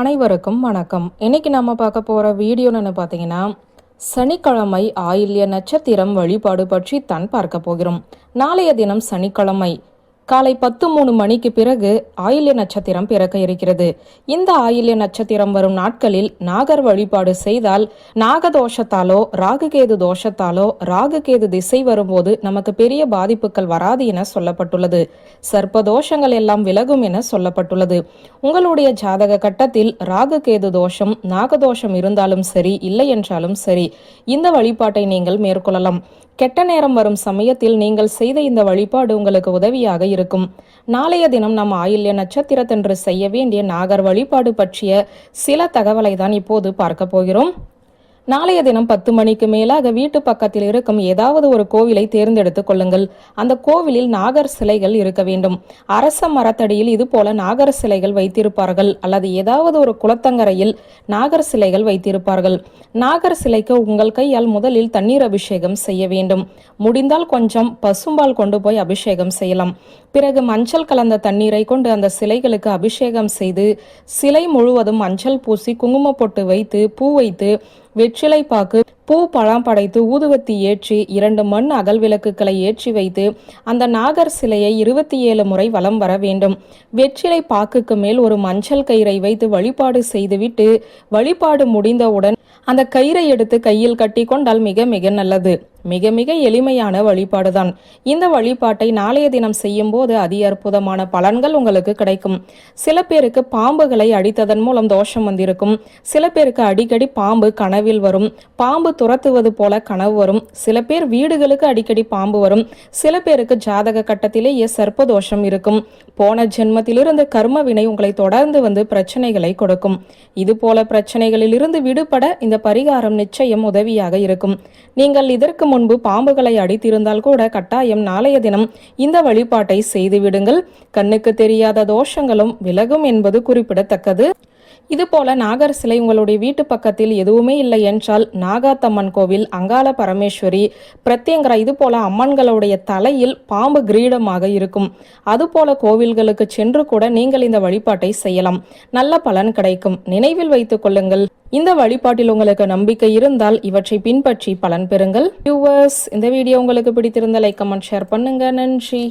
அனைவருக்கும் வணக்கம். இன்னைக்கு நம்ம பார்க்க போகிற வீடியோன்னு பார்த்தீங்கன்னா சனிக்கிழமை ஆயில்ய நட்சத்திரம் வழிபாடு பற்றி தான் பார்க்க போகிறோம். நாளைய தினம் சனிக்கிழமை காலை பத்து மூணு மணிக்கு பிறகு ஆயில்ய நட்சத்திரம் பிறக்க இருக்கிறது. இந்த ஆயில்ய நட்சத்திரம் வரும் நாட்களில் நாகர் வழிபாடு செய்தால் நாகதோஷத்தாலோ ராகுகேது தோஷத்தாலோ ராகுகேது திசை வரும்போது நமக்கு பெரிய பாதிப்புகள் வராது என சொல்லப்பட்டுள்ளது. சர்ப்ப தோஷங்கள் எல்லாம் விலகும் என சொல்லப்பட்டுள்ளது. உங்களுடைய ஜாதக கட்டத்தில் ராகுகேது தோஷம் நாகதோஷம் இருந்தாலும் சரி இல்லை என்றாலும் சரி இந்த வழிபாட்டை நீங்கள் மேற்கொள்ளலாம். கெட்ட நேரம் வரும் சமயத்தில் நீங்கள் செய்த இந்த வழிபாடு உங்களுக்கு உதவியாக இருக்கும். நாளைய தினம் நம் ஆயில்ய நட்சத்திரத்தன்று செய்ய வேண்டிய நாகர் வழிபாடு பற்றிய சில தகவலை தான் இப்போது பார்க்க போகிறோம். நாளைய தினம் பத்து மணிக்கு மேலாக வீட்டு பக்கத்தில் இருக்கும் ஏதாவது ஒரு கோவிலை தேர்ந்தெடுத்துக் கொள்ளுங்கள். அந்த கோவிலில் நாகர் சிலைகள் இருக்க வேண்டும். அரச மரத்தடியில் இது போல நாகர் சிலைகள் வைத்திருப்பார்கள். அல்லது ஏதாவது ஒரு குளத்தங்கரையில் நாகர் சிலைகள் வைத்திருப்பார்கள். நாகர் சிலைக்கு உங்கள் கையால் முதலில் தண்ணீர் அபிஷேகம் செய்ய வேண்டும். முடிந்தால் கொஞ்சம் பசும்பால் கொண்டு போய் அபிஷேகம் செய்யலாம். பிறகு மஞ்சள் கலந்த தண்ணீரை கொண்டு அந்த சிலைகளுக்கு அபிஷேகம் செய்து சிலை முழுவதும் மஞ்சள் பூசி குங்கும பொட்டு வைத்து பூ வைத்து வெற்றிலை பாக்கு பூ பழம் படைத்து ஊதுவத்தி ஏற்றி இரண்டு மண் அகல் விளக்குகளை ஏற்றி வைத்து அந்த நாகர் சிலையை இருபத்தி ஏழு முறை வலம் வர வேண்டும். வெற்றிலை பாக்குக்கு மேல் ஒரு மஞ்சள் கயிறை வைத்து வழிபாடு செய்துவிட்டு வழிபாடு முடிந்தவுடன் அந்த கயிறை எடுத்து கையில் கட்டி கொண்டால் மிக மிக நல்லது. மிக மிக எளிமையான வழிபாடுதான். இந்த வழிபாட்டை நாளைய தினம் செய்யும் போது அதி அற்புதமான பலன்கள் உங்களுக்கு கிடைக்கும். சில பேருக்கு பாம்புகளை அடித்ததன் மூலம் தோஷம் வந்திருக்கும். சில பேருக்கு அடிக்கடி பாம்பு கனவில் வரும். பாம்பு துரத்துவது போல கனவு வரும். சில பேர் வீடுகளுக்கு அடிக்கடி பாம்பு வரும். சில பேருக்கு ஜாதக கட்டத்திலேயே சர்ப்ப தோஷம் இருக்கும். போன ஜென்மத்திலிருந்து கர்ம வினை உங்களை தொடர்ந்து வந்து பிரச்சனைகளை கொடுக்கும். இது போல பிரச்சனைகளில் இருந்து விடுபட இந்த பரிகாரம் நிச்சயம் உதவியாக இருக்கும். நீங்கள் இதற்கு முன்பு பாம்புகளை அடித்திருந்தால் கூட கட்டாயம் நாளைய தினம் இந்த வழிபாட்டை செய்துவிடுங்கள். கண்ணுக்கு தெரியாத தோஷங்களும் விலகும் என்பது குறிப்பிடத்தக்கது. இதுபோல நாகர் சிலை உங்களுடைய வீட்டு பக்கத்தில் எதுவுமே இல்லை என்றால் நாகாத்தம்மன் கோவில் அங்காள பரமேஸ்வரி பிரத்யங்கரா இது போல அம்மன்களுடைய தலையில் பாம்பு கிரீடமாக இருக்கும். அதுபோல கோவில்களுக்கு சென்று கூட நீங்கள் இந்த வழிபாட்டை செய்யலாம். நல்ல பலன் கிடைக்கும். நினைவில் வைத்துக் கொள்ளுங்கள். இந்த வழிபாட்டில் உங்களுக்கு நம்பிக்கை இருந்தால் இவற்றை பின்பற்றி பலன் பெறுங்கள். வியூவர்ஸ் இந்த வீடியோ உங்களுக்கு பிடித்திருந்த லைக் கமெண்ட் ஷேர் பண்ணுங்க. நன்றி.